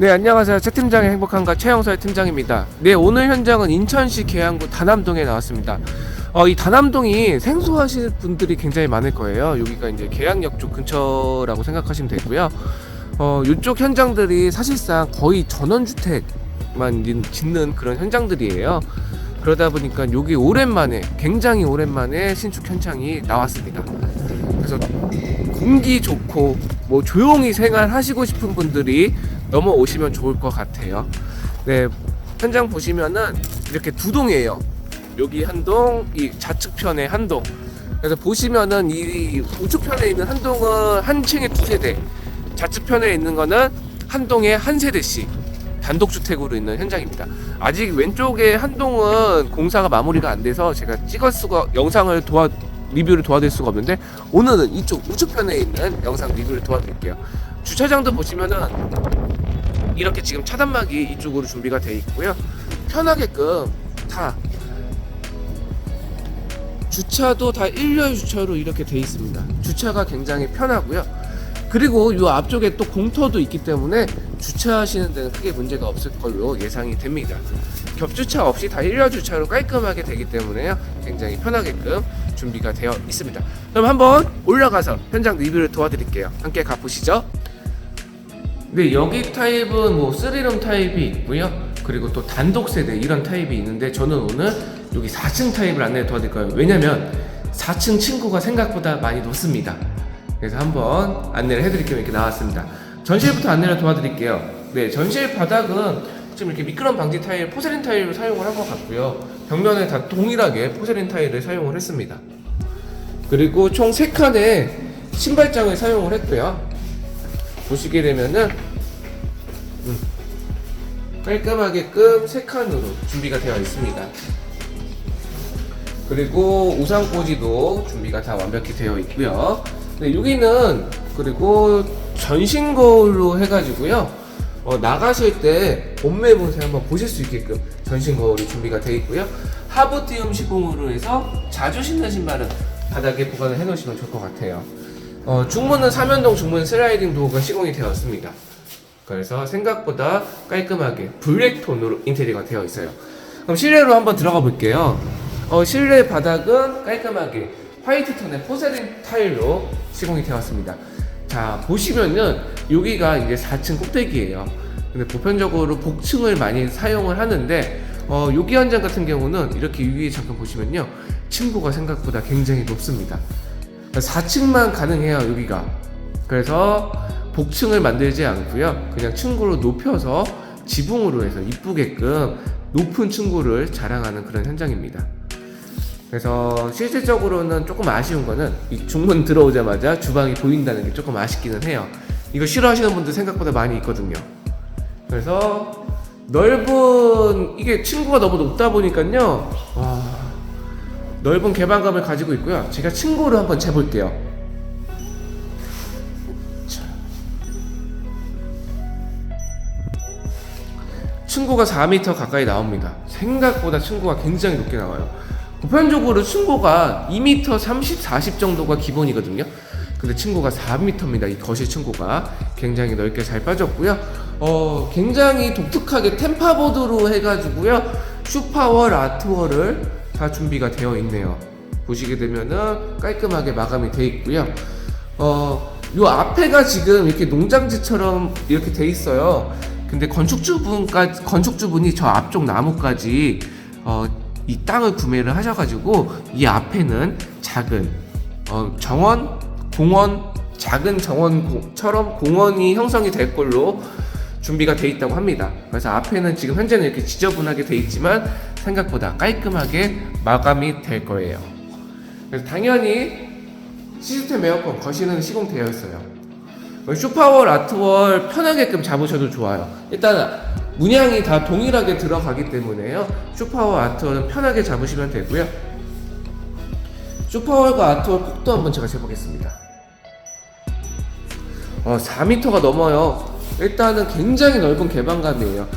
네 안녕하세요. 최 팀장의 행복한가 최영서의 팀장입니다. 네 오늘 현장은 인천시 계양구 다남동에 나왔습니다. 어, 이 다남동이 생소하실 분들이 굉장히 많을 거예요. 여기가 이제 계양역 쪽 근처라고 생각하시면 되고요. 어, 이쪽 현장들이 사실상 거의 전원주택만 짓- 짓는 그런 현장들이에요. 그러다 보니까 여기 오랜만에 굉장히 오랜만에 신축 현장이 나왔습니다. 그래서 공기 좋고 뭐 조용히 생활하시고 싶은 분들이 넘어오시면 좋을 것 같아요. 네, 현장 보시면은 이렇게 두 동이에요. 여기 한 동, 이 좌측편에 한 동. 그래서 보시면은 이 우측편에 있는 한 동은 한 층에 두 세대, 좌측편에 있는 거는 한 동에 한 세대씩 단독주택으로 있는 현장입니다. 아직 왼쪽에 한 동은 공사가 마무리가 안 돼서 제가 찍을 수가 영상을 도와 리뷰를 도와드릴 수가 없는데 오늘은 이쪽 우측편에 있는 영상 리뷰를 도와드릴게요. 주차장도 보시면은 이렇게 지금 차단막이 이쪽으로 준비가 돼 있고요. 편하게끔 다 주차도 다 일렬 주차로 이렇게 돼 있습니다. 주차가 굉장히 편하고요. 그리고 이 앞쪽에 또 공터도 있기 때문에 주차하시는 데는 크게 문제가 없을 걸로 예상이 됩니다. 겹주차 없이 다 일렬 주차로 깔끔하게 되기 때문에요. 굉장히 편하게끔 준비가 되어 있습니다. 그럼 한번 올라가서 현장 리뷰를 도와드릴게요. 함께 가보시죠. 네, 여기 타입은 뭐 3룸 타입이 있고요. 그리고 또 단독 세대 이런 타입이 있는데 저는 오늘 여기 4층 타입을 안내 도와드릴 거예요. 왜냐면 4층 층고가 생각보다 많이 높습니다. 그래서 한번 안내를 해드릴 겸 이렇게 나왔습니다. 전실부터 안내를 도와드릴게요. 네, 전실 바닥은 지금 이렇게 미끄럼 방지 타일, 포세린 타일을 사용을 한 것 같고요. 벽면에 다 동일하게 포세린 타일을 사용을 했습니다. 그리고 총 3칸의 신발장을 사용을 했고요. 보시게 되면은 음, 깔끔하게끔 세 칸으로 준비가 되어 있습니다. 그리고 우산 꽂이도 준비가 다 완벽히 되어 있고요. 네, 여기는 그리고 전신 거울로 해가지고요. 어, 나가실 때 몸매 분쇄 한번 보실 수 있게끔 전신 거울이 준비가 되어 있고요. 하부 띄움 시공으로 해서 자주 신는 신발은 바닥에 보관을 해놓으시면 좋을 것 같아요. 어, 중문은 삼연동 중문 슬라이딩 도어가 시공이 되었습니다. 그래서 생각보다 깔끔하게 블랙 톤으로 인테리어가 되어 있어요. 그럼 실내로 한번 들어가 볼게요. 어, 실내 바닥은 깔끔하게 화이트 톤의 포세린 타일로 시공이 되었습니다. 자, 보시면은 여기가 이제 4층 꼭대기예요. 근데 보편적으로 복층을 많이 사용을 하는데 어, 여기 현장 같은 경우는 이렇게 위에 잠깐 보시면요. 층고가 생각보다 굉장히 높습니다. 4층만 가능해요 여기가. 그래서 복층을 만들지 않고요. 그냥 층고를 높여서 지붕으로 해서 이쁘게끔 높은 층고를 자랑하는 그런 현장입니다. 그래서 실질적으로는 조금 아쉬운 거는 이 중문 들어오자마자 주방이 보인다는 게 조금 아쉽기는 해요. 이거 싫어하시는 분들 생각보다 많이 있거든요. 그래서 넓은 이게 층고가 너무 높다 보니까요. 와 넓은 개방감을 가지고 있고요. 제가 층고를 한번 재볼게요. 자. 층고가 4m 가까이 나옵니다. 생각보다 층고가 굉장히 높게 나와요. 보편적으로 층고가 2m 30, 40 정도가 기본이거든요. 근데 층고가 4m입니다. 이 거실 층고가 굉장히 넓게 잘 빠졌고요. 어, 굉장히 독특하게 템파보드로 해가지고요. 슈파월 아트월을 다 준비가 되어 있네요. 보시게 되면은 깔끔하게 마감이 되어 있고요. 어, 요 앞에가 지금 이렇게 농장지처럼 이렇게 돼 있어요. 근데 건축주분까지 건축주분이 저 앞쪽 나무까지 어, 이 땅을 구매를 하셔가지고 이 앞에는 작은 어, 정원, 공원, 작은 정원처럼 공원이 형성이 될 걸로 준비가 돼 있다고 합니다. 그래서 앞에는 지금 현재는 이렇게 지저분하게 돼 있지만 생각보다 깔끔하게 마감이 될 거예요. 그래서 당연히 시스템 에어컨 거실은 시공되어 있어요. 슈파월 아트월 편하게끔 잡으셔도 좋아요. 일단 문양이 다 동일하게 들어가기 때문에요. 슈파월 아트월은 편하게 잡으시면 되고요. 슈파월과 아트월 폭도 한번 제가 재보겠습니다. 어, 4m가 넘어요. 일단은 굉장히 넓은 개방감이에요.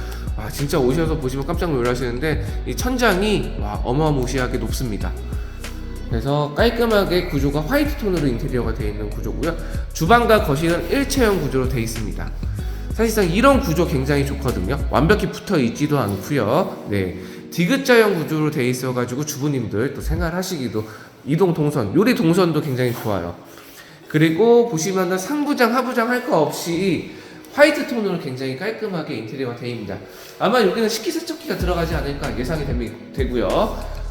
아, 진짜 오셔서 보시면 깜짝 놀라시는데 이 천장이 와, 어마무시하게 높습니다. 그래서 깔끔하게 구조가 화이트 톤으로 인테리어가 되어 있는 구조고요. 주방과 거실은 일체형 구조로 되어 있습니다. 사실상 이런 구조 굉장히 좋거든요. 완벽히 붙어 있지도 않고요. 네. 디귿자형 구조로 돼 있어 가지고 주부님들 또 생활하시기도 이동 동선, 요리 동선도 굉장히 좋아요. 그리고 보시면은 상부장, 하부장 할 거 없이 화이트 톤으로 굉장히 깔끔하게 인테리어가 되어 있습니다. 아마 여기는 식기세척기가 들어가지 않을까 예상이 되고요.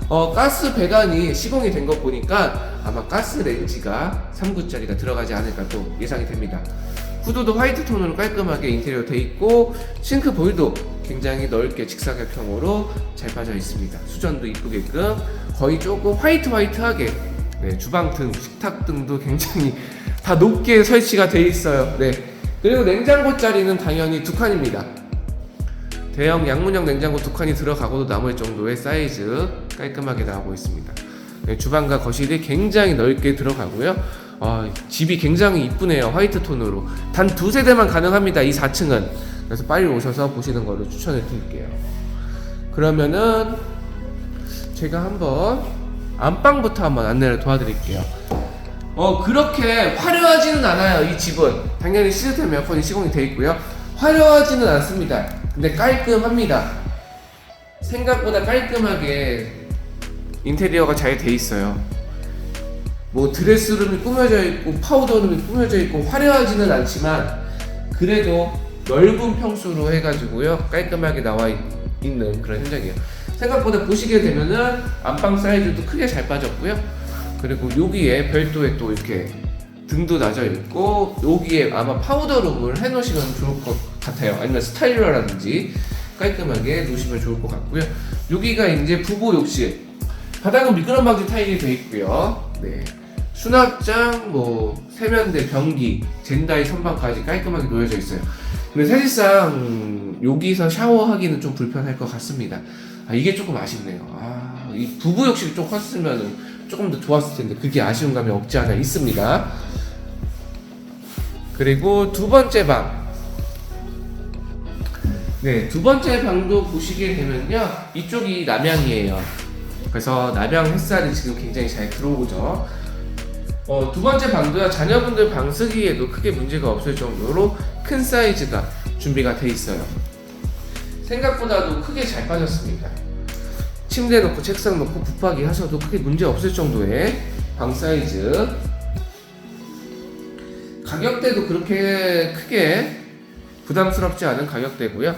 어, 가스 배관이 시공이 된거 보니까 아마 가스 렌지가 3구짜리가 들어가지 않을까 또 예상이 됩니다. 구도도 화이트 톤으로 깔끔하게 인테리어 돼 있고 싱크 볼도 굉장히 넓게 직사각형으로 잘 빠져 있습니다. 수전도 이쁘게끔 거의 조금 화이트 화이트하게 네, 주방 등, 식탁 등도 굉장히 다 높게 설치가 돼 있어요. 네. 그리고 냉장고 자리는 당연히 두 칸입니다. 대형 양문형 냉장고 두 칸이 들어가고도 남을 정도의 사이즈 깔끔하게 나오고 있습니다. 네, 주방과 거실이 굉장히 넓게 들어가고요. 아, 집이 굉장히 이쁘네요. 화이트 톤으로. 단 두 세대만 가능합니다. 이 4층은. 그래서 빨리 오셔서 보시는 거를 추천해 드릴게요. 그러면은 제가 한번 안방부터 한번 안내를 도와드릴게요. 어 그렇게 화려하지는 않아요 이 집은. 당연히 시스템 에어컨이 시공이 되어 있고요. 화려하지는 않습니다. 근데 깔끔합니다. 생각보다 깔끔하게 인테리어가 잘 돼 있어요. 뭐 드레스룸이 꾸며져 있고 파우더룸이 꾸며져 있고 화려하지는 않지만 그래도 넓은 평수로 해가지고요. 깔끔하게 나와 있, 있는 그런 현장이에요. 생각보다 보시게 되면은 안방 사이즈도 크게 잘 빠졌고요 그리고 여기에 별도의 또 이렇게 등도 낮아 있고 여기에 아마 파우더룸을 해놓으시면 좋을 것 같아요. 아니면 스타일러라든지 깔끔하게 놓으시면 좋을 것 같고요. 여기가 이제 부부 욕실. 바닥은 미끄럼 방지 타일이 되어 있고요. 네. 수납장, 뭐 세면대, 변기, 젠다이 선반까지 깔끔하게 놓여져 있어요. 근데 사실상 음, 여기서 샤워하기는 좀 불편할 것 같습니다. 아, 이게 조금 아쉽네요. 아, 이 부부 욕실이 좀 컸으면 조금 더 좋았을 텐데 그게 아쉬운 감이 없지 않아 있습니다. 그리고 두 번째 방. 네, 두 번째 방도 보시게 되면요. 이쪽이 남향이에요. 그래서 남향 햇살이 지금 굉장히 잘 들어오죠. 어, 두 번째 방도야 자녀분들 방 쓰기에도 크게 문제가 없을 정도로 큰 사이즈가 준비가 돼 있어요. 생각보다도 크게 잘 빠졌습니다. 침대 놓고 책상 놓고 붙박이 하셔도 크게 문제 없을 정도의 방 사이즈. 가격대도 그렇게 크게 부담스럽지 않은 가격대고요.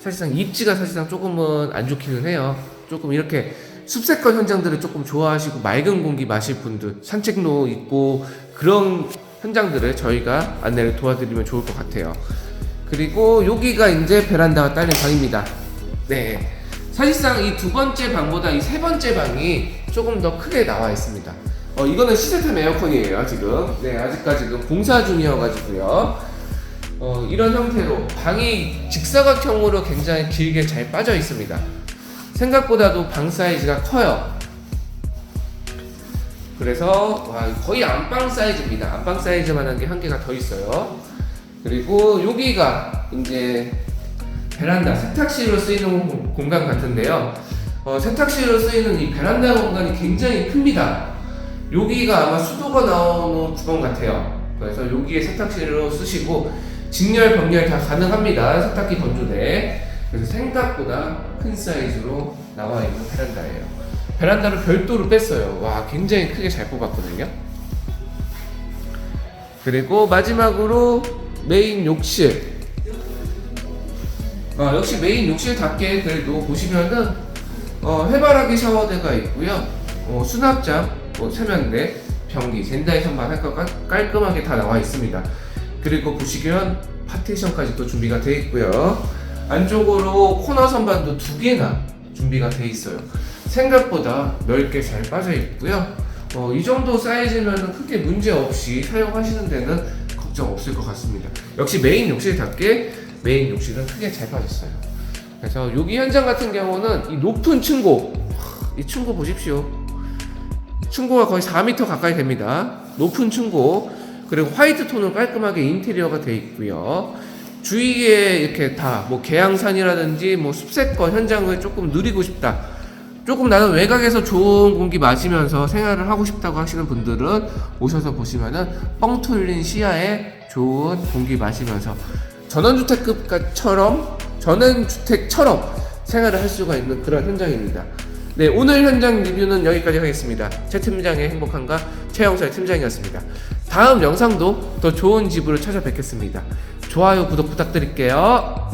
사실상 입지가 사실상 조금은 안 좋기는 해요. 조금 이렇게 숲세권 현장들을 조금 좋아하시고 맑은 공기 마실 분들, 산책로 있고 그런 현장들을 저희가 안내를 도와드리면 좋을 것 같아요. 그리고 여기가 이제 베란다가 딸린 방입니다. 네. 사실상 이 두 번째 방보다 이 세 번째 방이 조금 더 크게 나와 있습니다. 어, 이거는 시스템 에어컨이에요, 지금. 네, 아직까지는 공사 중이어가지고요. 어, 이런 형태로 방이 직사각형으로 굉장히 길게 잘 빠져 있습니다. 생각보다도 방 사이즈가 커요. 그래서 와, 거의 안방 사이즈입니다. 안방 사이즈만한 게 한 개가 더 있어요. 그리고 여기가 이제 베란다 세탁실로 쓰이는 공- 공간 같은데요. 어, 세탁실로 쓰이는 이 베란다 공간이 굉장히 큽니다. 여기가 아마 수도가 나오는 구멍 같아요. 그래서 여기에 세탁실로 쓰시고 직렬 병렬 다 가능합니다. 세탁기 건조대. 그래서 생각보다 큰 사이즈로 나와 있는 베란다예요. 베란다를 별도로 뺐어요. 와 굉장히 크게 잘 뽑았거든요. 그리고 마지막으로 메인 욕실. 어, 역시 메인 욕실답게 그래도 보시면은 어, 해바라기 샤워대가 있고요. 어, 수납장, 뭐 세면대, 변기, 젠다이 선반 할거 깔끔하게 다 나와 있습니다. 그리고 보시면 파티션까지 또 준비가 되어 있고요. 안쪽으로 코너 선반도 두 개나 준비가 되어 있어요. 생각보다 넓게 잘 빠져 있고요. 어, 이 정도 사이즈면 크게 문제 없이 사용하시는 데는 걱정 없을 것 같습니다. 역시 메인 욕실답게 메인 욕실은 크게 잘 빠졌어요. 그래서 여기 현장 같은 경우는 이 높은 층고, 하, 이 층고 보십시오. 층고가 거의 4m 가까이 됩니다. 높은 층고, 그리고 화이트 톤으로 깔끔하게 인테리어가 되어 있고요. 주위에 이렇게 다 뭐 계양산이라든지 뭐 숲세권 현장을 조금 누리고 싶다. 조금 나는 외곽에서 좋은 공기 마시면서 생활을 하고 싶다고 하시는 분들은 오셔서 보시면은 뻥 뚫린 시야에 좋은 공기 마시면서 전원주택급처럼 전원주택처럼 생활을 할 수가 있는 그런 현장입니다. 네, 오늘 현장 리뷰는 여기까지 하겠습니다. 최 팀장의 행복한가 최영철 팀장이었습니다. 다음 영상도 더 좋은 집으로 찾아뵙겠습니다. 좋아요, 구독 부탁드릴게요.